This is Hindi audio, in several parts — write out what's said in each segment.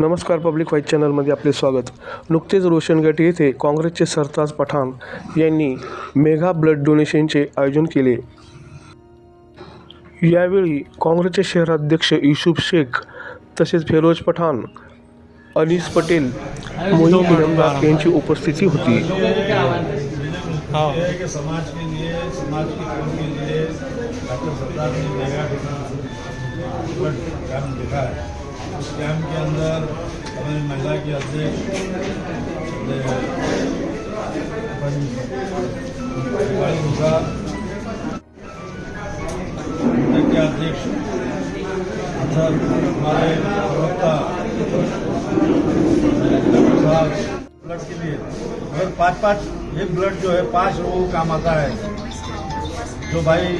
नमस्कार पब्लिक व्हाईट चॅनलमध्ये आपले स्वागत. नुकतेच रोशनगट येथे काँग्रेसचे सरताज पठाण यांनी मेगा ब्लड डोनेशनचे आयोजन केले. यावेळी काँग्रेसचे शहराध्यक्ष युसुफ शेख तसेच फिरोज पठाण अनीस पटेल मोहित इनामदार यांची उपस्थिती होती. समाज के लिए समाज के लिए डॉक्टर सरदार ने मेगा देखा है. उस कैंप के अंदर हमारी महिला की अध्यक्ष के अध्यक्ष अतर हमारे प्रवक्ता ब्लड के लिए अगर पाँच पाँच एक ब्लड जो है पाँच लोगों को काम आता है जो भाई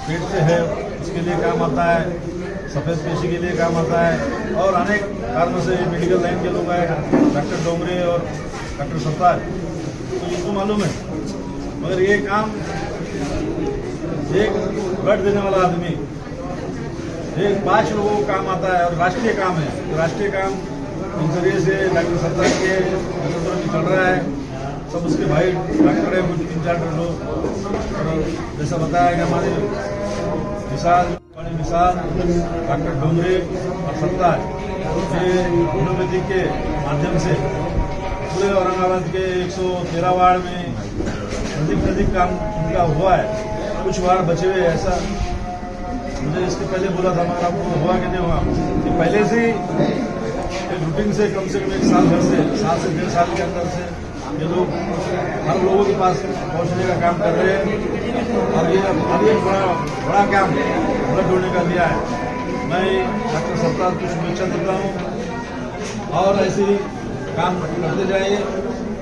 पेट से है उसके लिए काम आता है सफ़ेद पेशी के लिए काम आता है और अनेक कारणों से मेडिकल लाइन के लोग आए डॉक्टर डोंगरे और डॉक्टर सत्तार। तो इनको मालूम है, मगर ये काम एक ब्लड देने वाला आदमी, एक पाँच लोगों को काम आता है और राष्ट्रीय काम है। तो राष्ट्रीय काम इन ज़रिए से डॉक्टर सत्तार के नेतृत्व में चल रहा है। सब उसके भाई डॉक्टर है कुछ तीन चार लोग। जैसा बताया कि हमारे मिसाल बड़ी डॉक्टर डोंगरे और सत्तार ये होम्योपैथी के माध्यम से पूरे औरंगाबाद के 113 वार्ड में अधिक से अधिक काम उनका हुआ है। कुछ वार्ड बचे हुए ऐसा मुझे इसके पहले बोला था, मगर आपको हुआ कि नहीं हुआ? कि पहले से ही एक रूटीन से कम से कम एक साल भर से, साल से डेढ़ साल के अंदर से ये लोग हर लोगों के पास पहुँचने का काम कर रहे हैं। अभी एक बड़ा बड़ा काम ब्लड डोने का दिया है। मैं डॉक्टर सत्तार को शुभेच्छा देता हूँ। और ऐसे ही काम करते जाइए।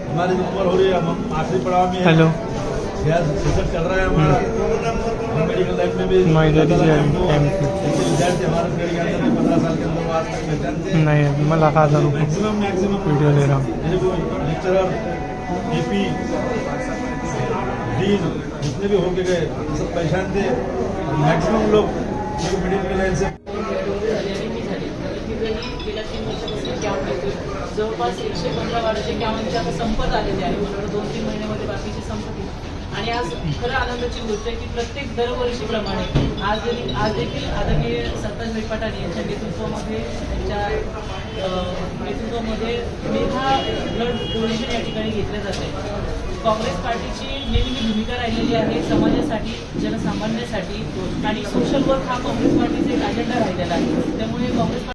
हमारी उम्र हो रही है हम आखिरी पड़ाव में हेलो रिसर्च चल रहा है हमारा। मेडिकल लाइन में भी हमारे पंद्रह साल के अंदर आज तक नहीं मला हज़ार मैक्सिमम मैक्सिमम वीडियो ले रहा हूँ। लेक्चरर एपी डीन जितने भी होके गए सब पहचानते मैक्सिमम लोग जो मेडिकल लाइन से तीन जवळपास एकशे पंधरा वाढाचे कॅम्पचे आता संपत आलेले आहे. बरोबर दोन तीन महिन्यामध्ये बाकीचे संपतील आणि आज खरं आनंदाची गोष्ट आहे की प्रत्येक दरवर्षीप्रमाणे आज आज देखील आदरणीय सत्ताज मेघपाटाने यांच्या नेतृत्वामध्ये त्यांच्या अं, नेतृत्वामध्ये मेघा ब्लड डोनेशन या ठिकाणी घेतले जाते. काँग्रेस पार्टीची नेहमी भूमिका राहिलेली आहे. समाजासाठी जनसामान्यासाठी आणि सोशल वर्क हा काँग्रेस पार्टीचा एक अजेंडा राहिलेला आहे. त्यामुळे काँग्रेस